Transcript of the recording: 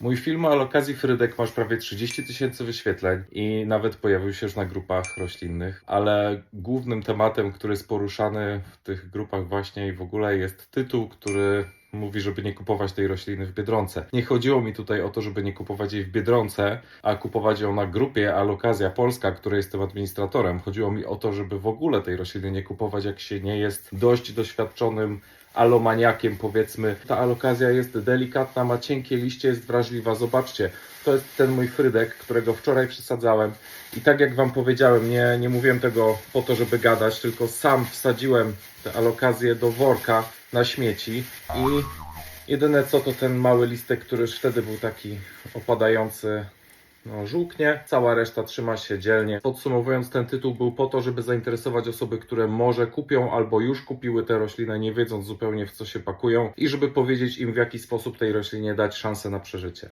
Mój film o alokacji Frydek ma już prawie 30 tysięcy wyświetleń i nawet pojawił się już na grupach roślinnych, ale głównym tematem, który jest poruszany w tych grupach właśnie i w ogóle jest tytuł, który mówi, żeby nie kupować tej rośliny w Biedronce. Nie chodziło mi tutaj o to, żeby nie kupować jej w Biedronce, a kupować ją na grupie Alokazja Polska, której jestem administratorem. Chodziło mi o to, żeby w ogóle tej rośliny nie kupować, jak się nie jest dość doświadczonym alomaniakiem, powiedzmy. Ta alokazja jest delikatna, ma cienkie liście, jest wrażliwa. Zobaczcie, to jest ten mój frydek, którego wczoraj przesadzałem. I tak jak Wam powiedziałem, nie, nie mówiłem tego po to, żeby gadać, tylko sam wsadziłem tę alokazję do worka na śmieci i jedyne co to ten mały listek, który już wtedy był taki opadający, no, żółknie, cała reszta trzyma się dzielnie. Podsumowując, ten tytuł był po to, żeby zainteresować osoby, które może kupią albo już kupiły tę roślinę, nie wiedząc zupełnie w co się pakują i żeby powiedzieć im w jaki sposób tej roślinie dać szansę na przeżycie.